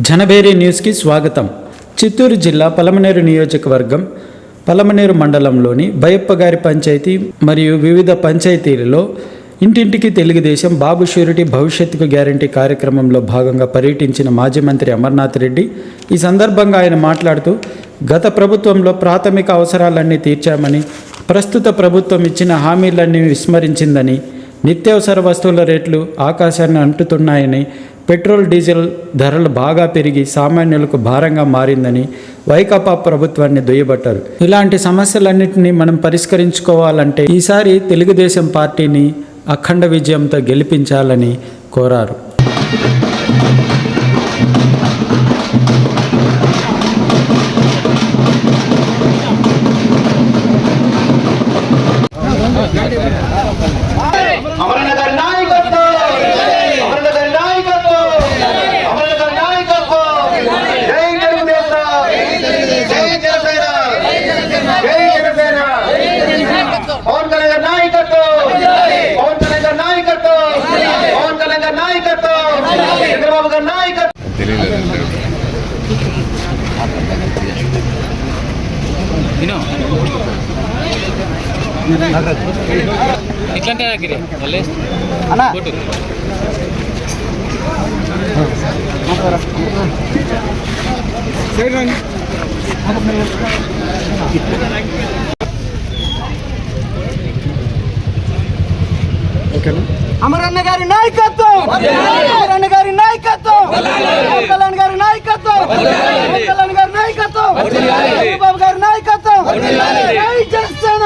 జనబేరి న్యూస్కి స్వాగతం. చిత్తూరు జిల్లా పలమనేరు నియోజకవర్గం పలమనేరు మండలంలోని బయప్పగారి పంచాయతీ మరియు వివిధ పంచాయతీలలో ఇంటింటికి తెలుగుదేశం బాబు షూరిటీ భవిష్యత్తుకు గ్యారంటీ కార్యక్రమంలో భాగంగా పర్యటించిన మాజీ మంత్రి అమర్నాథ్ రెడ్డి ఈ సందర్భంగా ఆయన మాట్లాడుతూ గత ప్రభుత్వంలో ప్రాథమిక అవసరాలన్నీ తీర్చామని ప్రస్తుత ప్రభుత్వం ఇచ్చిన హామీలన్నీ విస్మరించిందని నిత్యావసర వస్తువుల రేట్లు ఆకాశాన్ని అంటుతున్నాయని పెట్రోల్ డీజిల్ ధరలు బాగా పెరిగి సామాన్యులకు భారంగా మారిందని వైకాపా ప్రభుత్వాన్ని దుయ్యబట్టారు. ఇలాంటి సమస్యలన్నింటినీ మనం పరిష్కరించుకోవాలంటే ఈసారి తెలుగుదేశం పార్టీని అఖండ విజయంతో గెలిపించాలని కోరారు. మళ్ళీ కొట్టు అమరన్న గారి నాయకత్వం అమరన్న గారి నాయకత్వం పవన్ కళ్యాణ్ గారి నాయకత్వం పవన్ కళ్యాణ్ గారి నాయకత్వం చంద్రబాబు గారి నాయకత్వం జై జనసేన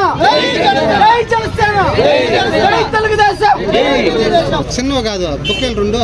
జై జనసేన జై తెలుగుదేశం చిన్నవి కాదు బుక్కలు రెండు.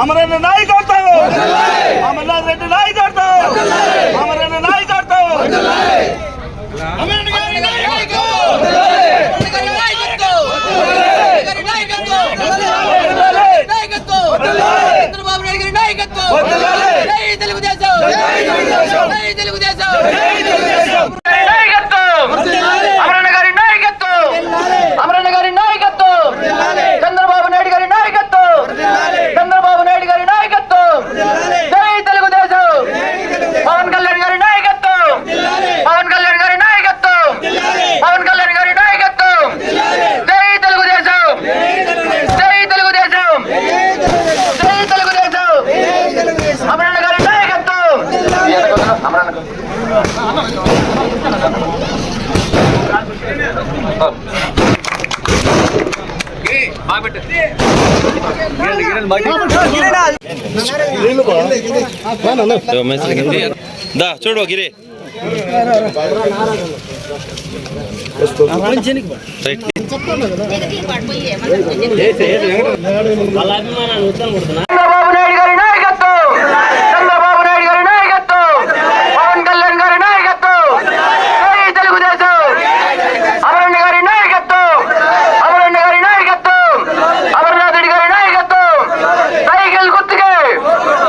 అమరన్న నాయకత్వం అమర్నాథ్ రెడ్డి నాయకత్వం అమరన్న నాయకత్వం అమరన్న గారి నాయకత్వం చంద్రబాబు నాయుడు గారి నాయకత్వం జై తెలుగుదేశం జై తెలుగుదేశం నాయకత్వం అమరణ గారి నాయకత్వం అమరణ గారి నాయకత్వం చంద్రబాబు నాయుడు గారి నాయకత్వం చంద్రబాబు నాయుడు గారి నాయకత్వం జై తెలుగుదేశం పవన్ కళ్యాణ్ గారి నాయకత్వం పవన్ కళ్యాణ్ గారి నాయకత్వం పవన్ కళ్యాణ్ గారి నాయకత్వం జై తెలుగుదేశం జై తెలుగుదేశం జై తెలుగుదేశం అమరణ గారి నాయకత్వం అమరణ దా చూడు గిరి చంద్రబాబు నాయుడు గారి నాయకత్వం చంద్రబాబు నాయుడు గారి నాయకత్వం పవన్ కళ్యాణ్ గారి నాయకత్వం జై తెలుగుదేశం అమరణ్య గారి నాయకత్వం అమరణ్య గారి నాయకత్వం అమర్నాథ్ రెడ్డి గారి నాయకత్వం సైకిల్ గుర్తుకే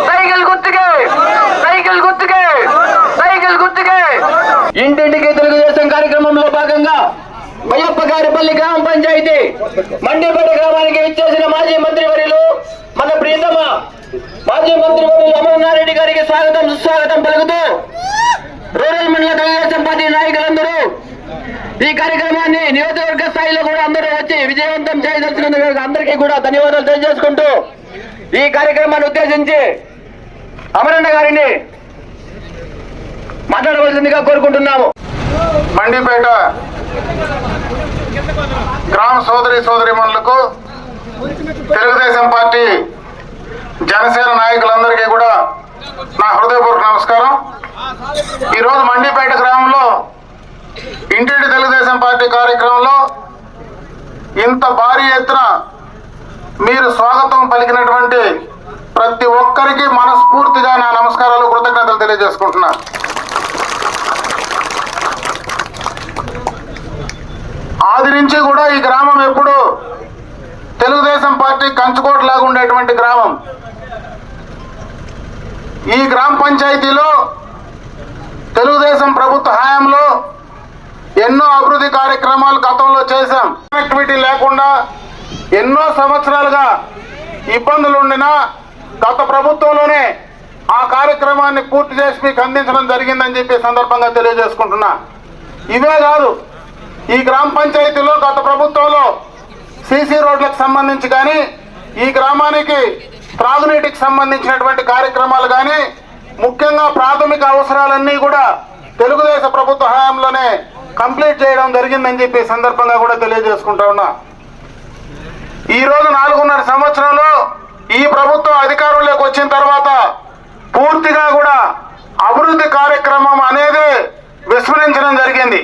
సైకిల్ గుర్తుకే సైకిల్ గుర్తుకే సైకిల్ గుర్తుకే ఇంటింటికి తెలుగుదేశం కార్యక్రమంలో భాగంగా మయ్యప్ప గారిపల్లి గ్రామ పంచాయతీ మండిపేట గ్రామానికి ఇచ్చేసిన మాజీ మంత్రి వర్యులు మన ప్రియతమ మాజీ మంత్రి వర్యులు అమర్నారెడ్డి గారికి స్వాగతం సుస్వాగతం పలుకుతూ రూరల్ మండల తెలుగుదేశం పార్టీ నాయకులందరూ ఈ కార్యక్రమాన్ని నియోజకవర్గ స్థాయిలో కూడా అందరూ వచ్చి విజయవంతం చేయదలిచినందుకు అందరికీ కూడా ధన్యవాదాలు తెలియజేసుకుంటూ ఈ కార్యక్రమాన్ని ఉద్దేశించి అమరన్న గారిని మాట్లాడవలసిందిగా కోరుకుంటున్నాము. మండిపేట గ్రామ సోదరి సోదరిమణులకు తెలుగుదేశం పార్టీ జనసేన నాయకులందరికీ కూడా నా హృదయపూర్వక నమస్కారం. ఈరోజు మండిపేట గ్రామంలో ఇంటింటి తెలుగుదేశం పార్టీ కార్యక్రమంలో ఇంత భారీ ఎత్తున మీరు స్వాగతం పలికినటువంటి ప్రతి ఒక్కరికి మనస్ఫూర్తిగా నా నమస్కారాలు కృతజ్ఞతలు తెలియజేసుకుంటున్నాను ఆది నుంచి కూడా ఈ గ్రామం ఎప్పుడు తెలుగుదేశం పార్టీ కంచుకోటలాగా ఉండేటువంటి గ్రామం. ఈ గ్రామ పంచాయతీలో తెలుగుదేశం ప్రభుత్వ హయాంలో ఎన్నో అభివృద్ధి కార్యక్రమాలు గతంలో చేశాం. కనెక్టివిటీ లేకుండా ఎన్నో సంవత్సరాలుగా ఇబ్బందులు ఉండినా గత ప్రభుత్వంలోనే ఆ కార్యక్రమాన్ని పూర్తి చేసి మీకు అందించడం జరిగిందని చెప్పి సందర్భంగా తెలియజేసుకుంటున్నా. ఇవే కాదు ఈ గ్రామ పంచాయతీలో గత ప్రభుత్వంలో సీసీ రోడ్లకు సంబంధించి కానీ ఈ గ్రామానికి త్రాగునీటికి సంబంధించినటువంటి కార్యక్రమాలు కానీ ముఖ్యంగా ప్రాథమిక అవసరాలన్నీ కూడా తెలుగుదేశం ప్రభుత్వ హయాంలోనే కంప్లీట్ చేయడం జరిగిందని చెప్పి సందర్భంగా కూడా తెలియజేసుకుంటా ఉన్నా. ఈరోజు నాలుగున్నర సంవత్సరంలో ఈ ప్రభుత్వం అధికారంలోకి వచ్చిన తర్వాత పూర్తిగా కూడా అభివృద్ధి కార్యక్రమం అనేది విస్మరించడం జరిగింది.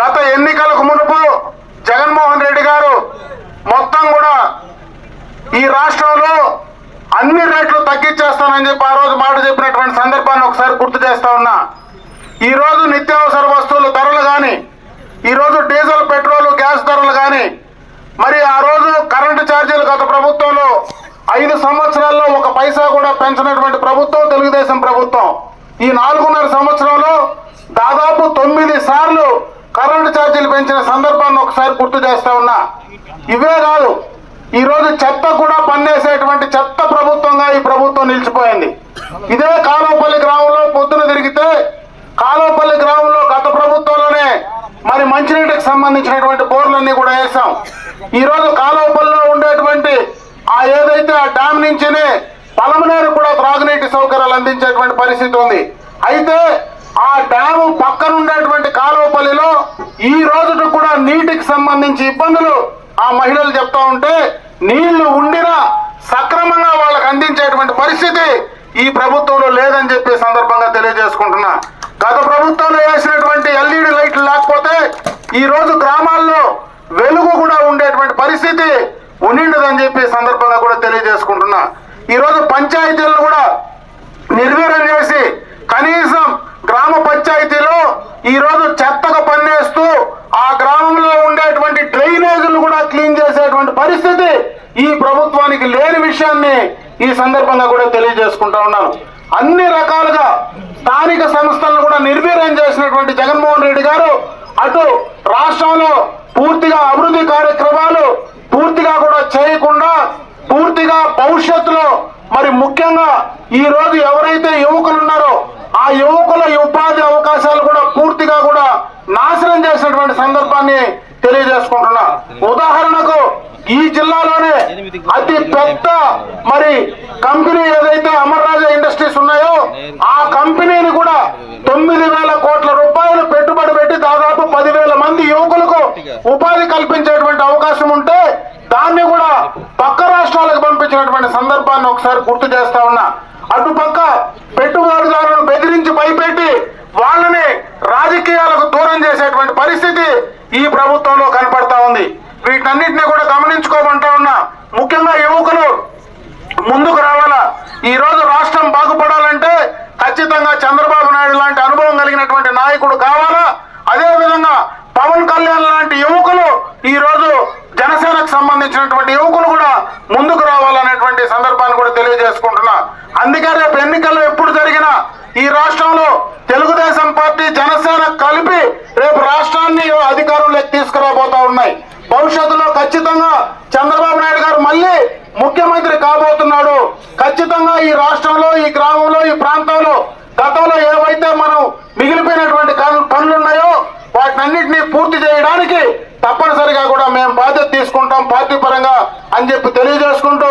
గత ఎన్నికలకు మునుపు జగన్మోహన్ రెడ్డి గారు మొత్తం కూడా ఈ రాష్ట్రంలో అన్ని రేట్లు తగ్గించేస్తానని చెప్పి ఆ రోజు మాట చెప్పినటువంటి సందర్భాన్ని ఒకసారి గుర్తు చేస్తా ఉన్నా. ఈ రోజు నిత్యావసర వస్తువుల ధరలు కానీ ఈరోజు డీజిల్ పెట్రోల్ గ్యాస్ ధరలు కానీ మరి ఆ రోజు కరెంటు ఛార్జీలు గత ప్రభుత్వంలో ఐదు సంవత్సరాల్లో ఒక పైసా కూడా పెంచినటువంటి ప్రభుత్వం తెలుగుదేశం ప్రభుత్వం. ఈ నాలుగున్నర సంవత్సరంలో దాదాపు తొమ్మిది సార్లు కరెంటు ఛార్జీలు పెంచిన సందర్భాన్ని ఒకసారి గుర్తు చేస్తా ఉన్నా. ఇవే కాదు ఈరోజు చెత్త కూడా పన్నేసేటువంటి చెత్త ప్రభుత్వంగా ఈ ప్రభుత్వం నిలిచిపోయింది. ఇదే కాలువపల్లి గ్రామంలో పొద్దున తిరిగితే కాలువపల్లి గ్రామంలో గత ప్రభుత్వంలోనే మరి మంచినీటికి సంబంధించినటువంటి బోర్లన్నీ కూడా వేసాం ఈరోజు కాలువపల్లిలో ఉండేటువంటి ఆ ఏదైతే ఆ డ్యామ్ నుంచినే పలమనేరు కూడా త్రాగునీటి సౌకర్యాలు అందించేటువంటి పరిస్థితి ఉంది. అయితే ఆ డ్యాము పక్కనుండేటువంటి కాలువపల్లిలో ఈ రోజుకు కూడా నీటికి సంబంధించి ఇబ్బందులు ఆ మహిళలు చెప్తా ఉంటే నీళ్ళు ఉండినా సక్రమంగా వాళ్ళకి అందించేటువంటి పరిస్థితి ఈ ప్రభుత్వంలో లేదని చెప్పి సందర్భంగా తెలియజేసుకుంటున్నా. గత ప్రభుత్వంలో వేసినటువంటి ఎల్ఈడి లైట్లు లేకపోతే ఈ రోజు గ్రామాల్లో వెలుగు కూడా ఉండేటువంటి పరిస్థితి ఉండిండదని చెప్పి ఈ సందర్భంగా కూడా తెలియజేసుకుంటున్నా ఈ రోజు పంచాయతీలను కూడా నిర్వీర్యం చేసి కనీసం గ్రామ పంచాయతీలో ఈ రోజు చెత్తగా పన్నేస్తూ ఆ గ్రామంలో ఉండేటువంటి డ్రైనేజీలు కూడా క్లీన్ చేసేటువంటి పరిస్థితి ఈ ప్రభుత్వానికి లేని విషయాన్ని ఈ సందర్భంగా కూడా తెలియజేసుకుంటా ఉన్నాను. అన్ని రకాలుగా స్థానిక సంస్థలను కూడా నిర్వీర్యం చేసినటువంటి జగన్మోహన్ రెడ్డి గారు అటు రాష్ట్రంలో పూర్తిగా అభివృద్ధి కార్యక్రమాలు పూర్తిగా కూడా చేయకుండా పూర్తిగా భవిష్యత్తులో మరి ముఖ్యంగా ఈ రోజు ఎవరైతే యువకులు ఉన్నారో ఆ యువకుల ఉపాధి అవకాశాలు కూడా పూర్తిగా కూడా నాశనం చేసినటువంటి సందర్భాన్ని తెలియజేసుకుంటున్నా. ఉదాహరణకు ఈ జిల్లా అతి పెద్ద మరి కంపెనీ ఏదైతే అమర్రాజా ఇండస్ట్రీస్ ఉన్నాయో ఆ కంపెనీని కూడా తొమ్మిది వేల కోట్ల రూపాయలు పెట్టుబడి పెట్టి దాదాపు పదివేల మంది యువకులకు ఉపాధి కల్పించేటువంటి అవకాశం ఉంటే దాన్ని కూడా పక్క రాష్ట్రాలకు పంపించినటువంటి సందర్భాన్ని ఒకసారి గుర్తు చేస్తా ఉన్నా. అటుపక్క పెట్టుబడిదారులను బెదిరించి భయపెట్టి వాళ్ళని రాజకీయాలకు దూరం చేసేటువంటి పరిస్థితి ఈ ప్రభుత్వంలో కనపడతా ఉంది. వీటన్నిటిని కూడా గమనించుకోమంటా ఉన్నా. ముఖ్యంగా ముందుకు రావాలా? ఈ రోజు రాష్ట్రం బాగుపడాలంటే ఖచ్చితంగా చంద్రబాబు నాయుడు లాంటి అనుభవం కలిగినటువంటి నాయకుడు కావాలా? అదే విధంగా పవన్ కళ్యాణ్ లాంటి యువకులు ఈ రోజు జనసేనకు సంబంధించినటువంటి యువకులు కూడా ముందుకు రావాలనేటువంటి సందర్భాన్ని కూడా తెలియజేసుకుంటున్నా. అందుకే రేపు ఎన్నికల్లో ఎప్పుడు జరిగినా ఈ రాష్ట్రంలో తెలుగుదేశం పార్టీ జనసేన కలిపి రేపు రాష్ట్రాన్ని అధికారంలోకి తీసుకురాబోతా ఉన్నాయి. భవిష్యత్తులో ఖచ్చితంగా చంద్రబాబు నాయుడు గారు మళ్ళీ ముఖ్యమంత్రి ఈ ప్రాంతంలో గతంలో ఏవైతే మనం మిగిలిపోయినటువంటి పనులున్నాయో వాటినన్నింటినీ పూర్తి చేయడానికి తప్పనిసరిగా కూడా మేము బాధ్యత తీసుకుంటాం పార్టీ పరంగా అని చెప్పి తెలియజేసుకుంటూ